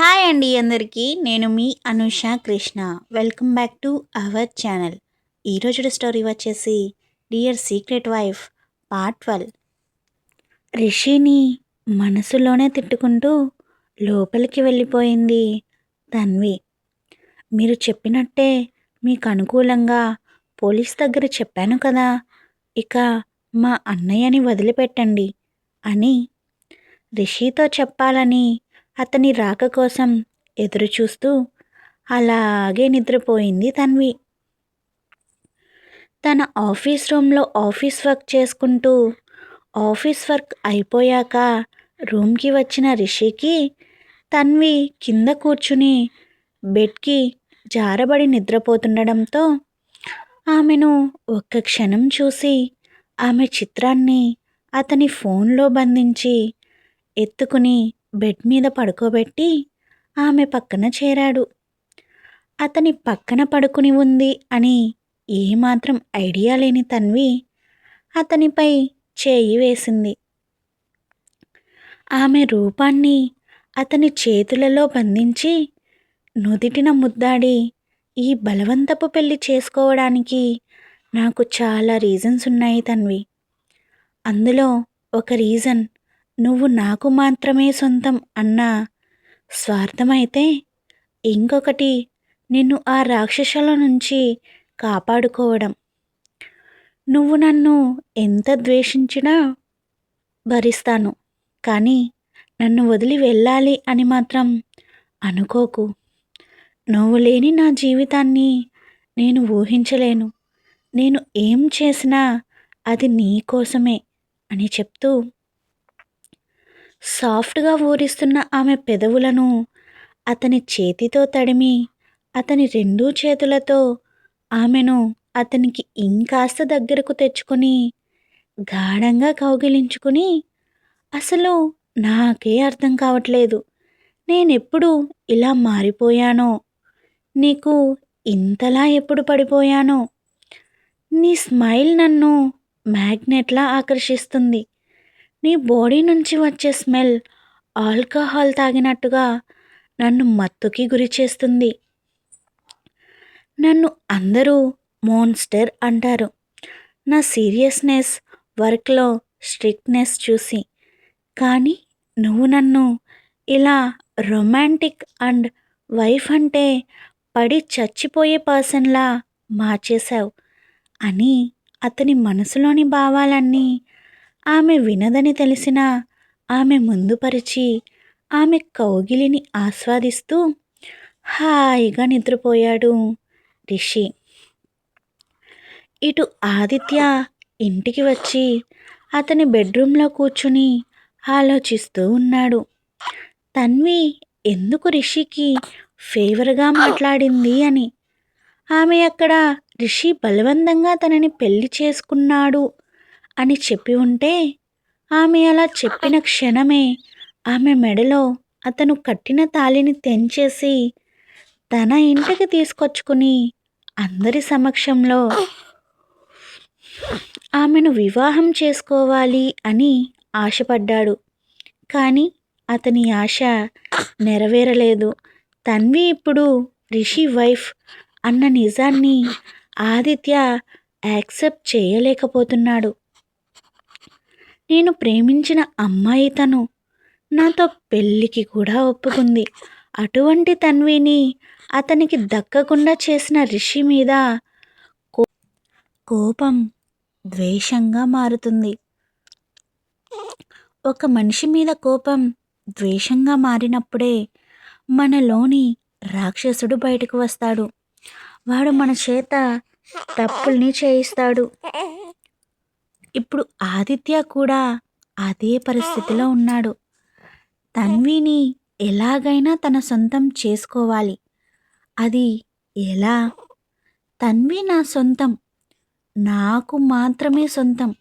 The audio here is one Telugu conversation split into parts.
హాయ్ అండి అందరికీ. నేను మీ Anusha Krishna. Welcome back to our channel ఈరోజు స్టోరీ వచ్చేసి dear secret wife part twelve రిషిని మనసులోనే తిట్టుకుంటూ లోపలికి వెళ్ళిపోయింది తన్వి. మీరు చెప్పినట్టే మీకు అనుకూలంగా పోలీస్ దగ్గర చెప్పాను కదా ఇక మా అన్నయ్యని వదిలిపెట్టండి అని రిషితో చెప్పాలని అతని రాక కోసం ఎదురుచూస్తూ అలాగే నిద్రపోయింది తన్వి. తన ఆఫీస్ రూమ్లో ఆఫీస్ వర్క్ చేసుకుంటూ ఆఫీస్ వర్క్ అయిపోయాక రూమ్కి వచ్చిన రిషికి తన్వి కింద కూర్చుని బెడ్కి జారబడి నిద్రపోతుండడంతో ఆమెను ఒక్క క్షణం చూసి ఆమె చిత్రాన్ని అతని ఫోన్లో బంధించి ఎత్తుకుని బెడ్ మీద పడుకోబెట్టి ఆమె పక్కన చేరాడు. అతని పక్కన పడుకుని ఉంది అని ఏమాత్రం ఐడియా లేని తన్వి అతనిపై చేయి వేసింది. ఆమె రూపాన్ని అతని చేతులలో బంధించి నుదిటిన ముద్దాడి ఈ బలవంతపు పెళ్ళి చేసుకోవడానికి నాకు చాలా రీజన్స్ ఉన్నాయి తన్వి. అందులో ఒక రీజన్ నువ్వు నాకు మాత్రమే సొంతం అన్న స్వార్థమైతే ఇంకొకటి నిన్ను ఆ రాక్షసుల నుంచి కాపాడుకోవడం. నువ్వు నన్ను ఎంత ద్వేషించినా భరిస్తాను కానీ నన్ను వదిలి వెళ్ళాలి అని మాత్రం అనుకోకు. నువ్వు లేని నా జీవితాన్ని నేను ఊహించలేను. నేను ఏం చేసినా అది నీ కోసమే అని చెప్తూ సాఫ్ట్గా ఊరిస్తున్న ఆమె పెదవులను అతని చేతితో తడిమి అతని రెండూ చేతులతో ఆమెను అతనికి ఇంకాస్త దగ్గరకు తెచ్చుకొని గాఢంగా కౌగిలించుకుని అసలు నాకే అర్థం కావట్లేదు. నేనెప్పుడు ఇలా మారిపోయానో? నీకు ఇంతలా ఎప్పుడు పడిపోయానో? నీ స్మైల్ నన్ను మ్యాగ్నెట్లా ఆకర్షిస్తుంది. నీ బాడీ నుంచి వచ్చే స్మెల్ ఆల్కహాల్ తాగినట్టుగా నన్ను మత్తుకి గురి చేస్తుంది. నన్ను అందరూ మోన్స్టర్ అంటారు. నా సీరియస్నెస్ వర్క్లో స్ట్రిక్ట్నెస్ చూసి. కానీ నువ్వు నన్ను ఇలా రొమాంటిక్ అండ్ వైఫ్ అంటే పడి చచ్చిపోయే పర్సన్లా మార్చేశావు అని అతని మనసులోని భావాలన్నీ ఆమె వినదని తెలిసినా ఆమె ముందుపరిచి ఆమె కౌగిలిని ఆస్వాదిస్తూ హాయిగా నిద్రపోయాడు రిషి. ఇటు ఆదిత్య ఇంటికి వచ్చి అతని బెడ్రూమ్లో కూర్చుని ఆలోచిస్తూ ఉన్నాడు. తన్వి ఎందుకు రిషికి ఫేవర్గా మాట్లాడింది అని. ఆమె అక్కడ రిషి బలవంతంగా తనని పెళ్ళి చేసుకున్నాడు అని చెప్పి ఉంటే ఆమె అలా చెప్పిన క్షణమే ఆమె మెడలో అతను కట్టిన తాళిని తెంచేసి తన ఇంటికి తీసుకొచ్చుకుని అందరి సమక్షంలో ఆమెను వివాహం చేసుకోవాలి అని ఆశపడ్డాడు. కానీ అతని ఆశ నెరవేరలేదు. తన్వి ఇప్పుడు రిషి వైఫ్ అన్న నిజాన్ని ఆదిత్య యాక్సెప్ట్ చేయలేకపోతున్నాడు. నేను ప్రేమించిన అమ్మాయి తను. నాతో పెళ్ళికి కూడా ఒప్పుకుంది. అటువంటి తన్విని అతనికి దక్కకుండా చేసిన రిషి మీద కోపం ద్వేషంగా మారుతుంది. ఒక మనిషి మీద కోపం ద్వేషంగా మారినప్పుడే మనలోని రాక్షసుడు బయటకు వస్తాడు. వాడు మన చేత తప్పుల్ని చేయిస్తాడు. ఇప్పుడు ఆదిత్య కూడా అదే పరిస్థితిలో ఉన్నాడు. తన్విని ఎలాగైనా తన సొంతం చేసుకోవాలి. అది ఎలా? తన్వి నా సొంతం. నాకు మాత్రమే సొంతం.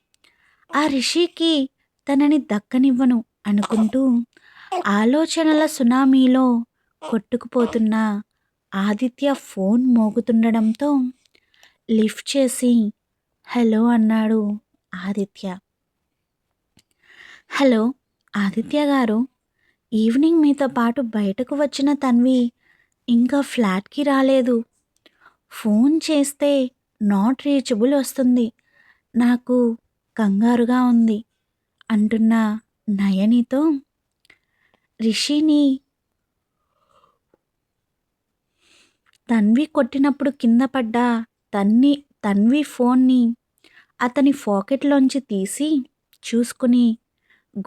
ఆ రిషికి తనని దక్కనివ్వను అనుకుంటూ ఆలోచనల సునామీలో కొట్టుకుపోతున్న ఆదిత్య ఫోన్ మోగుతుండడంతో లిఫ్ట్ చేసి హలో అన్నాడు. ఆదిత్య. హలో ఆదిత్య గారు. ఈవినింగ్ మీతో పాటు బయటకు వచ్చిన తన్వి ఇంకా ఫ్లాట్కి రాలేదు. ఫోన్ చేస్తే నాట్ రీచబుల్ వస్తుంది. నాకు కంగారుగా ఉంది అంటున్న నయనితో. రిషిని తన్వి కొట్టినప్పుడు కింద పడ్డ తన్ని తన్వి ఫోన్ని అతని పాకెట్లోంచి తీసి చూసుకుని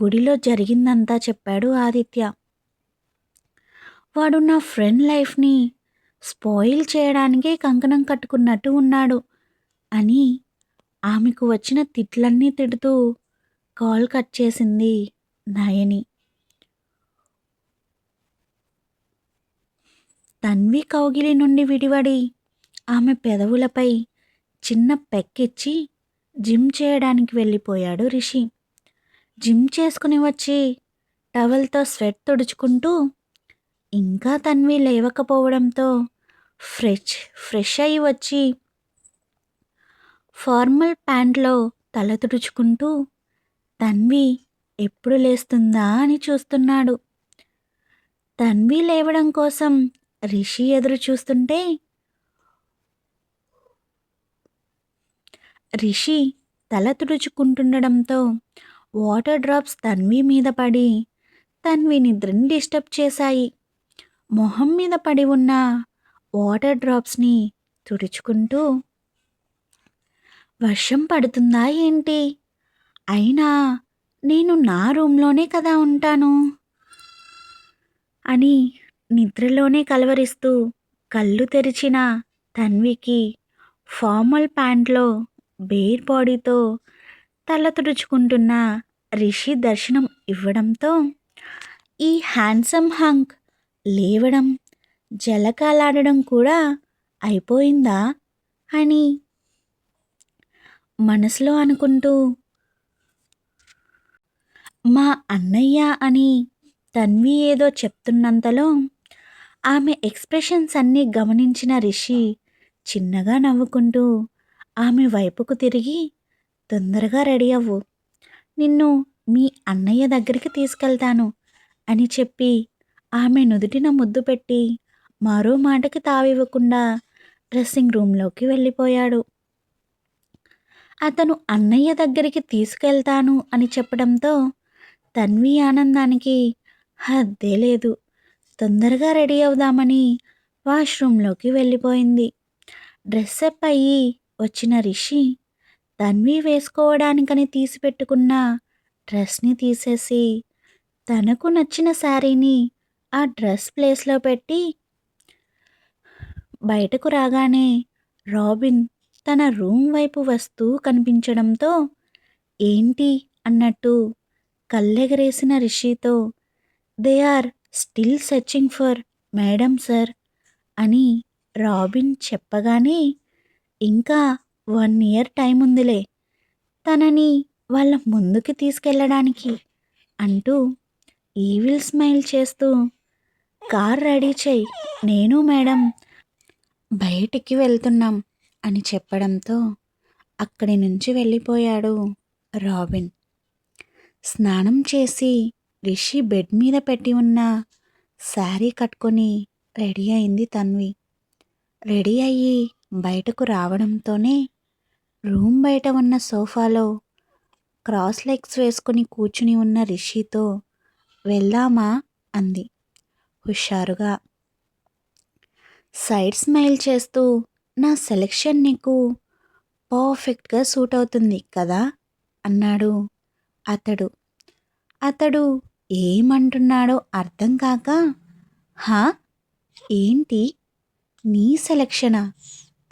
గుడిలో జరిగిందంతా చెప్పాడు ఆదిత్య. వాడు నా ఫ్రెండ్ లైఫ్ని స్పాయిల్ చేయడానికే కంకణం కట్టుకున్నట్టు ఉన్నాడు అని ఆమెకు వచ్చిన తిట్లన్నీ తిడుతూ కాల్ కట్ చేసింది నయని. తన్వి కౌగిలి నుండి విడివడి ఆమె పెదవులపై చిన్న పెక్కిచ్చి జిమ్ చేయడానికి వెళ్ళిపోయాడు రిషి. జిమ్ చేసుకుని వచ్చి టవల్తో స్వెట్ తుడుచుకుంటూ ఇంకా తన్వి లేవకపోవడంతో ఫ్రెష్ ఫ్రెష్ అయి వచ్చి ఫార్మల్ ప్యాంట్లో తల తుడుచుకుంటూ తన్వి ఎప్పుడు లేస్తుందా? అని చూస్తున్నాడు. తన్వి లేవడం కోసం రిషి ఎదురు చూస్తుంటే రిషి తల తుడుచుకుంటుండడంతో వాటర్ డ్రాప్స్ తన్వి మీద పడి తన్వి నిద్రని డిస్టర్బ్ చేశాయి. మొహం మీద పడి ఉన్న వాటర్ డ్రాప్స్ని తుడుచుకుంటూ వర్షం పడుతుందా ఏంటి? అయినా నేను నా రూమ్లోనే కదా ఉంటాను అని నిద్రలోనే కలవరిస్తూ కళ్ళు తెరిచిన తన్వికి ఫార్మల్ ప్యాంట్లో బేర్ బాడీతో తల తుడుచుకుంటున్న రిషి దర్శనం ఇవ్వడంతో ఈ హ్యాండ్సమ్ హంక్ లేవడం జలకాలాడడం కూడా అయిపోయిందా అని మనసులో అనుకుంటూ మా అన్నయ్య అని తన్వి ఏదో చెప్తున్నంతలో ఆమె ఎక్స్ప్రెషన్స్ అన్నీ గమనించిన రిషి చిన్నగా నవ్వుకుంటూ ఆమె వైపుకు తిరిగి తొందరగా రెడీ అవ్వు. నిన్ను మీ అన్నయ్య దగ్గరికి తీసుకెళ్తాను అని చెప్పి ఆమె నుదుటిన ముద్దు పెట్టి మరో మాటకి తావివ్వకుండా డ్రెస్సింగ్ రూమ్లోకి వెళ్ళిపోయాడు. అతను అన్నయ్య దగ్గరికి తీసుకెళ్తాను అని చెప్పడంతో తన్వి ఆనందానికి హద్దే లేదు. తొందరగా రెడీ అవుదామని వాష్రూమ్లోకి వెళ్ళిపోయింది. డ్రెస్అప్ అయ్యి వచ్చిన రిషి తన్వి వేసుకోవడానికని తీసిపెట్టుకున్న డ్రెస్ని తీసేసి తనకు నచ్చిన శారీని ఆ డ్రెస్ ప్లేస్లో పెట్టి బయటకు రాగానే రాబిన్ తన రూమ్ వైపు వస్తూ కనిపించడంతో ఏంటి? అన్నట్టు కళ్ళెగరేసిన రిషితో they are still searching for madam sir అని రాబిన్ చెప్పగానే ఇంకా వన్ ఇయర్ టైం ఉందిలే. తనని వాళ్ళ ముందుకి తీసుకెళ్ళడానికి అంటూ ఈవిల్ స్మైల్ చేస్తూ కార్ రెడీ చేయి నేను మేడం బయటికి వెళ్తున్నాం అని చెప్పడంతో అక్కడి నుంచి వెళ్ళిపోయాడు రాబిన్. స్నానం చేసి రిషి బెడ్ మీద పెట్టి ఉన్న శారీ కట్టుకొని రెడీ అయింది తన్వి. రెడీ అయ్యి బయటకు రావడంతోనే రూమ్ బయట ఉన్న సోఫాలో క్రాస్ లెగ్స్ వేసుకుని కూర్చుని ఉన్న రిషితో వెళ్దామా? అంది. హుషారుగా. సైడ్ స్మైల్ చేస్తూ నా సెలెక్షన్ నీకు పర్ఫెక్ట్గా సూట్ అవుతుంది కదా? అన్నాడు. అతడు. అతడు ఏమంటున్నాడో అర్థం కాక హా? ఏంటి? నీ సెలక్షనా?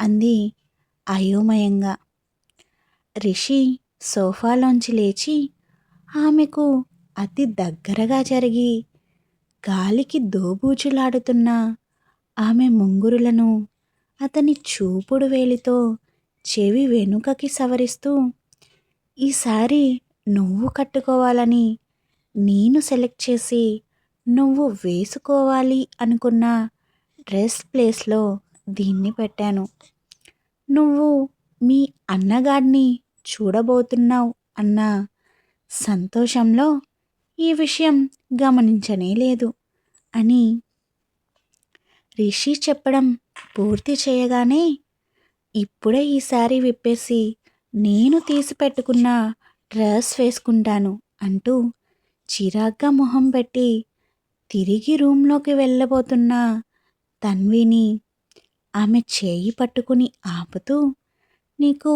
అంది అయోమయంగా. రిషి సోఫాలోంచి లేచి ఆమెకు అతి దగ్గరగా జరిగి గాలికి దోబూచులాడుతున్న ఆమె ముంగురులను అతని చూపుడు వేలితో చెవి వెనుకకి సవరిస్తూ ఈసారి నువ్వు కట్టుకోవాలని నేను సెలెక్ట్ చేసి నువ్వు వేసుకోవాలి అనుకున్న డ్రెస్ ప్లేస్లో దీన్ని పెట్టాను. నువ్వు మీ అన్నగాడిని చూడబోతున్నావు అన్న సంతోషంలో ఈ విషయం గమనించనే లేదు అని రిషి చెప్పడం పూర్తి చేయగానే ఇప్పుడే ఈసారి విప్పేసి నేను తీసి పెట్టుకున్న డ్రెస్ వేసుకుంటాను అంటూ చిరాగ్గా మొహం పెట్టి తిరిగి రూమ్లోకి వెళ్ళబోతున్న తన్విని ఆమె చేయి పట్టుకుని ఆపుతూ నీకు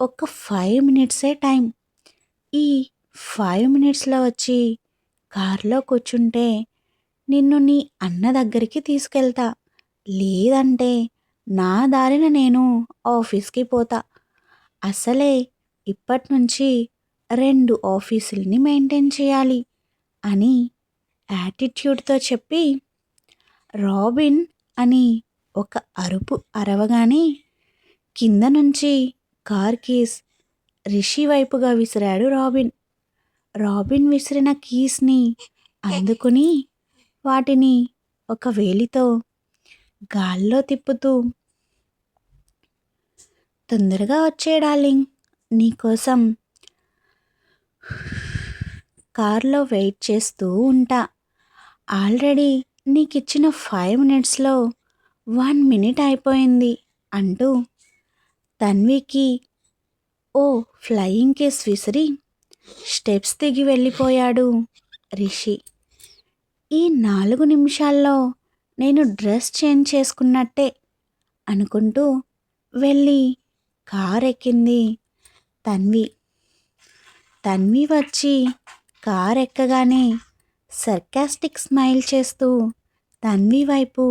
ఒక ఫైవ్ మినిట్సే టైం. ఈ ఫైవ్ మినిట్స్లో వచ్చి కారులో కూర్చుంటే నిన్ను నీ అన్న దగ్గరికి తీసుకెళ్తా. లేదంటే నా దారిన నేను ఆఫీస్కి పోతా. అసలే ఇప్పటి నుంచి రెండు ఆఫీసుల్ని మెయింటైన్ చేయాలి అని యాటిట్యూడ్తో చెప్పి రాబిన్ అని ఒక అరుపు అరవగానే కింద నుంచి కార్ కీస్ రిషి వైపుగా విసిరాడు రాబిన్. రాబిన్ విసిరిన కీస్ని అందుకుని వాటిని ఒక వేలితో గాల్లో తిప్పుతూ తొందరగా వచ్చే డార్లింగ్ నీకోసం కార్లో వెయిట్ చేస్తూ ఉంటా. ఆల్రెడీ నీకు ఇచ్చిన ఫైవ్ మినిట్స్లో వన్ మినిట్ అయిపోయింది అంటూ తన్వికి ఓ ఫ్లయింగ్ కేస్ విసిరి స్టెప్స్ దిగి వెళ్ళిపోయాడు రిషి. ఈ నాలుగు నిమిషాల్లో నేను డ్రెస్ చేంజ్ చేసుకున్నట్టే అనుకుంటూ వెళ్ళి కార్ ఎక్కింది తన్వి. తన్వి వచ్చి కార్ ఎక్కగానే సర్కాస్టిక్ స్మైల్ చేస్తూ తన్వి వైపు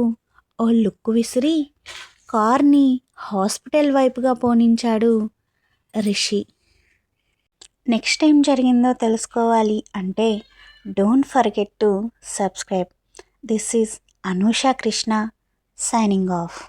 ఓ లుక్కు విసిరి కార్ని హాస్పిటల్ వైపుగా పోనించాడు రిషి. నెక్స్ట్ టైం జరిగిందో తెలుసుకోవాలి అంటే don't forget to subscribe. This is Anusha Krishna signing off.